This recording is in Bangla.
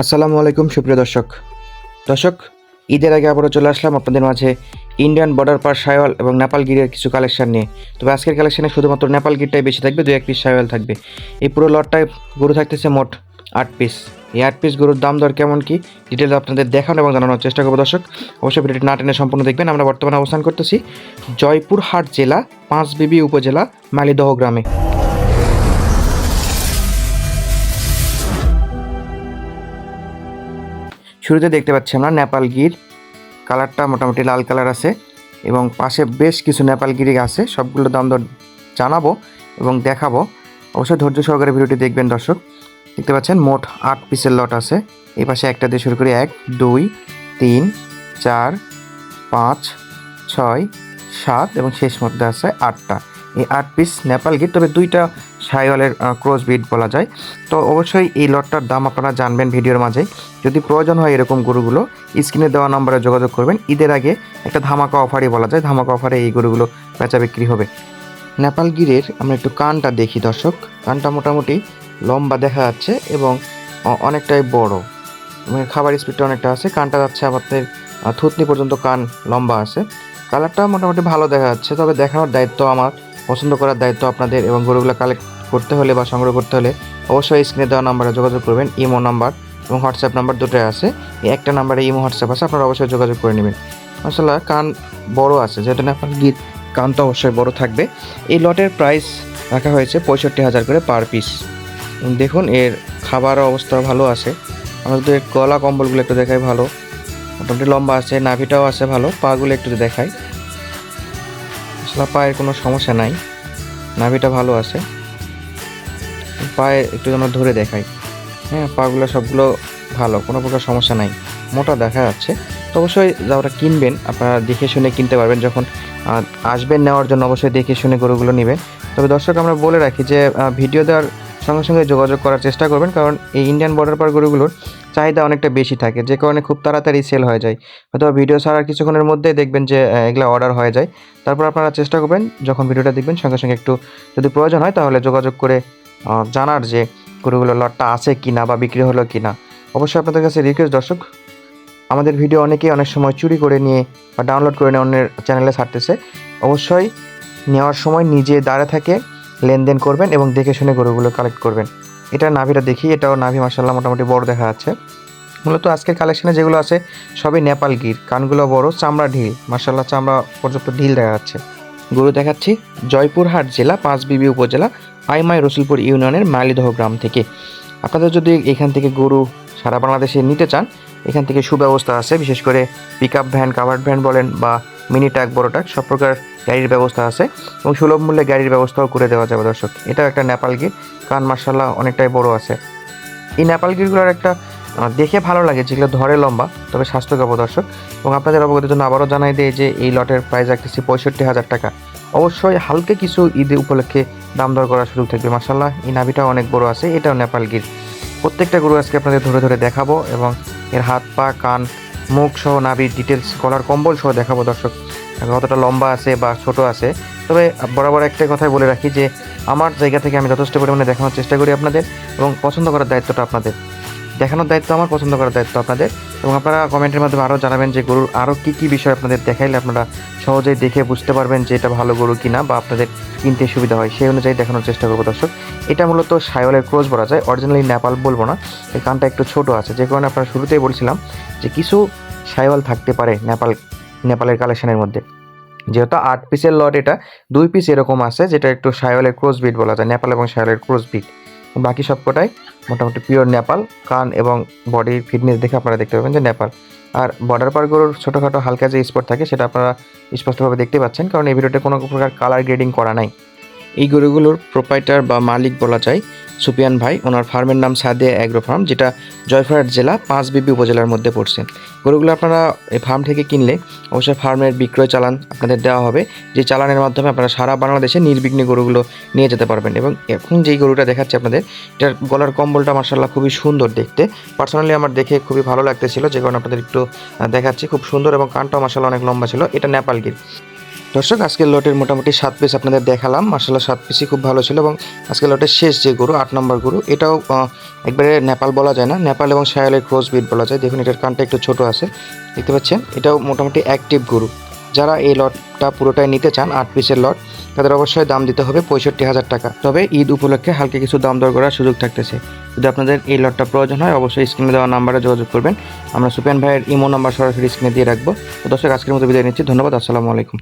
আসসালামু আলাইকুম, সুপ্রিয় দর্শক। দর্শক, ঈদের আগে আবারও চলে আসলাম আপনাদের মাঝে ইন্ডিয়ান বর্ডার পার সায়ল এবং নেপাল গিরের কিছু কালেকশন নিয়ে। তবে আজকের কালেকশনে শুধুমাত্র নেপাল গিরটাই বেশি থাকবে দু এক পিস সায়ল থাকবে। এই পুরো লটটায় গরু থাকতেছে মোট আট পিস এই আট পিস গরুর দাম দর কেমন কি ডিটেলস আপনাদের দেখানো এবং জানানোর চেষ্টা করব দর্শক। অবশ্যই ভিডিওটি না টেনে সম্পূর্ণ দেখবেন। আমরা বর্তমানে অবস্থান করতেছি জয়পুরহাট জেলা, পাঁচবিবি উপজেলা, মালিদহ গ্রামে। শুরুতে দেখতে পাচ্ছি আমরা নেপাল গির। কালারটা মোটামুটি লাল কালার আছে এবং পাশে বেশ কিছু নেপাল গিরি আছে। সবগুলো দাম দর জানাব এবং দেখাবো। অবশ্যই ধৈর্য সহকারে ভিডিওটি দেখবেন দর্শক। দেখতে পাচ্ছেন মোট আট পিসের লট আছে। এই পাশে একটা দিয়ে শুরু করি। এক, দুই, তিন, চার, পাঁচ, ছয়, সাত এবং শেষ মধ্যে আছে আটটা। এই আট পিস নেপাল গিট তবে দুইটা সাইওয়ালের ক্রস বিট বলা যায়। তো অবশ্যই এই লটটার দাম আপনারা জানবেন ভিডিওর মাঝে। যদি প্রয়োজন হয় এরকম গরুগুলো, স্ক্রিনে দেওয়া নম্বরে যোগাযোগ করবেন। ঈদের আগে একটা ধামাকা অফারই বলা যায়। ধামাকা অফারে এই গরুগুলো বেচা বিক্রি হবে। নেপাল গিরের আমরা একটু কানটা দেখি দর্শক। কানটা মোটামুটি লম্বা দেখা যাচ্ছে এবং অনেকটাই বড়। এর খাবার স্পিডটা অনেকটা আছে। কানটা যাচ্ছে আমাদের থুতনি পর্যন্ত কান লম্বা আছে। কালারটা মোটামুটি ভালো দেখা যাচ্ছে। তবে দেখানোর দায়িত্ব আমার, পছন্দ করার দায়িত্ব আপনাদের এবং গরুগুলো কালেক্ট করতে হলে বা সংগ্রহ করতে হলে অবশ্যই স্ক্রিনে দেওয়া নাম্বারে যোগাযোগ করবেন ইমো নাম্বার এবং হোয়াটসঅ্যাপ নাম্বার দুটোই আছে। এই একটা নাম্বারে ইমো হোয়াটসঅ্যাপ আছে, আপনারা অবশ্যই যোগাযোগ করে নেবেন। আসলে কান বড় আছে, যেহেতু নেপাল গীত কান তো অবশ্যই বড় থাকবে। এই লটের প্রাইস রাখা হয়েছে পঁয়ষট্টি হাজার করে পার পিস দেখুন, এর খাবার অবস্থা ভালো আছে। আমাদের গলা কম্বলগুলো একটু দেখাই ভালো। মোটামুটি লম্বা আছে, নাভিটাও আছে ভালো, পাগুলো একটু দেখাই। আসলে পায়ের কোনো সমস্যা নাই। নাভিটা ভালো আছে। পায়ে একটু যেন ধরে দেখাই। হ্যাঁ পাগুলো সবগুলো ভালো, কোনো প্রকার সমস্যা নাই। মোটা দেখা যাচ্ছে। তো অবশ্যই যারা কিনবেন, আপনারা দেখে শুনে কিনতে পারবেন। যখন আসবেন নেওয়ার জন্য অবশ্যই দেখে শুনে গরুগুলো নেবেন। তবে দর্শক, আমরা বলে রাখি যে ভিডিও দেওয়ার সঙ্গে সঙ্গে যোগাযোগ করার চেষ্টা করবেন। কারণ এই ইন্ডিয়ান বর্ডার পার গরুগুলোর চাহিদা অনেকটা বেশি থাকে। যে কারণে খুব তাড়াতাড়ি সেল হয়ে যায়। হয়তো ভিডিও ছাড়ার কিছুক্ষণের মধ্যে দেখবেন যে এগুলো অর্ডার হয়ে যায়। তারপর আপনারা চেষ্টা করবেন, যখন ভিডিওটা দেখবেন, সঙ্গে সঙ্গে একটু যদি প্রয়োজন হয়, তাহলে যোগাযোগ করে জানার যে গরুগুলো লটটা আছে কি না বা বিক্রি হলো কি না অবশ্যই আপনাদের কাছে রিকোয়েস্ট দর্শক, আমাদের ভিডিও অনেকেই অনেক সময় চুরি করে নিয়ে বা ডাউনলোড করে নিয়ে অন্যের চ্যানেলে ছাড়তেছে। অবশ্যই নেওয়ার সময় নিজে দাঁড়ে থাকে লেনদেন করবেন এবং দেখে শুনে গরুগুলো কালেক্ট করবেন। এটা নাভিটা দেখি, এটাও নাভি মার্শাল্লাহ মোটামুটি বড় দেখা যাচ্ছে। মূলত আজকের কালেকশনে যেগুলো আছে, সবই নেপাল গির। কানগুলো বড়, চামড়া ঢিল মার্শাল্লাহ চামড়া পর্যন্ত ঢিল দেখা যাচ্ছে। গরু দেখাচ্ছি, জয়পুরহাট জেলা পাঁচবিবি উপজেলা আইমাই রসুলপুর ইউনিয়নের মালিদহ গ্রাম থেকে। আপনাদের যদি এখান থেকে গরু সারা বাংলাদেশে নিতে চান, এখান থেকে সুব্যবস্থা আছে, বিশেষ করে pick up van covered van বলেন বা মিনি ট্রাক বড় ট্রাক সব প্রকার গাড়ির ব্যবস্থা আছে এবং সুলভ মূল্যে গাড়ির ব্যবস্থাও করে দেওয়া যাবে দর্শক। এটা একটা নেপাল গির কান মার্শাল্লাহ অনেকটাই বড় আছে। এই নেপাল গিরগুলোর একটা দেখে ভালো লাগে যেগুলো ধরে লম্বা, তবে স্বাস্থ্যকর দর্শক। এবং আপনাদের অবগতির জন্য আবারও জানাই দেয় যে এই লটের প্রাইস রাখতেছি পঁয়ষট্টি হাজার টাকা। অবশ্যই হালকা কিছু ঈদ উপলক্ষে দাম দর করার সুযোগ থাকবে। মার্শাল্লাহ এই নাভিটাও অনেক বড় আছে, এটাও নেপাল গির। প্রত্যেকটা গরু আজকে আপনাদের ধরে ধরে দেখাবো এবং এর হাত, পা, কান, মুখ সহ নাভির ডিটেলস কলার কম্বল সহ দেখাবো দর্শক। কতটা লম্বা আছে বা ছোট আছে। তবে বরাবর একটা কথাই বলে রাখি যে, আমার জায়গা থেকে আমি যথেষ্ট পরিমাণে দেখানোর চেষ্টা করি আপনাদের এবং পছন্দ করার দায়িত্বটা আপনাদের। দেখানোর দায়িত্ব, আমার পছন্দ করার দায়িত্ব আপনাদের। এবং আপনারা কমেন্টের মাধ্যমে আরও জানাবেন যে গরুর আরও কী কী বিষয় আপনাদের দেখাইলে আপনারা সহজেই দেখে বুঝতে পারবেন যে এটা ভালো গরু কিনা বা আপনাদের কিনতে সুবিধা হয়। সেই অনুযায়ী দেখানোর চেষ্টা করব দর্শক। এটা মূলত সাইওয়ালের ক্রোজ বলা যায়। অরিজিনালি নেপাল বলব না। এই কানটা একটু ছোট আছে। যে কারণে আপনারা শুরুতেই বলছিলাম যে কিছু সাইওয়াল থাকতে পারে নেপাল, নেপালের কালেকশনের মধ্যে। যেহেতু আট পিসের লট এটা, দুই পিস এরকম আছে যেটা একটু সাইওয়ালের ক্রোজ বিট বলা যায়। নেপাল এবং সাইওয়ালের ক্রোজ বিট বাকি সবকটাই মোটামুটি পিওর নেপাল, কান এবং বডির ফিটনেস দেখে আপনারা দেখতে পাবেন যে নেপাল। আর বর্ডার পার্কগুলোর ছোটোখাটো হালকা যে স্পট থাকে, সেটা আপনারা স্পষ্টভাবে দেখতে পাচ্ছেন। কারণ এই ভিডিওতে কোনো প্রকার কালার গ্রেডিং করা নাই। এই গরুগুলোর প্রোপাইটার বা মালিক বলা যায় সুপিয়ান ভাই। ওনার ফার্মের নাম সাদিয়া অ্যাগ্রো ফার্ম যেটা জয়ফারহাট জেলা পাঁচবিবি উপজেলার মধ্যে পড়ছে। গরুগুলো আপনারা এই ফার্ম থেকে কিনলে অবশ্যই ফার্মের বিক্রয় চালান আপনাদের দেওয়া হবে। যে চালানের মাধ্যমে আপনারা সারা বাংলাদেশে নির্বিঘ্নে গরুগুলো নিয়ে যেতে পারবেন। এবং এখন যেই গরুটা দেখাচ্ছে আপনাদের, এটার গলার কম্বলটা মার্শাল্লাহ খুবই সুন্দর দেখতে। পার্সোনালি আমার দেখে খুবই ভালো লাগতেছিল, যে কারণে আপনাদের একটু দেখাচ্ছি। খুব সুন্দর এবং কানটাও মার্শাল্লাহ অনেক লম্বা ছিল। এটা নেপাল গির। দর্শক, আজকের লটের মোটামুটি সাত পিস আপনাদের দেখালাম। মার্শাল্লাহ সাত পিসই খুব ভালো ছিল এবং আজকের লটের শেষ যে গরু, আট নম্বর গরু, এটাও একবারে নেপাল বলা যায় না। নেপাল এবং সায়ালের ক্রস বিট বলা যায়। দেখুন, এটার কানটা একটু ছোট আছে। দেখতে পাচ্ছেন, এটাও মোটামুটি অ্যাক্টিভ গরু। যারা এই লটটা পুরোটাই নিতে চান, আট পিসের লট, তাদের অবশ্যই দাম দিতে হবে পঁয়ষট্টি হাজার টাকা। তবে ঈদ উপলক্ষে হালকা কিছু দাম দর করার সুযোগ থাকতেছে। যদি আপনাদের এই লটটা প্রয়োজন হয়, অবশ্যই স্ক্রিনে দেওয়া নাম্বারে যোগাযোগ করবেন। আমরা সুপেন ভাইয়ের ইমো নাম্বার সরাসরি স্ক্রিনে দিয়ে রাখব। দর্শক, আজকের মতো বিদায় নিচ্ছি। ধন্যবাদ, আসসালামু আলাইকুম।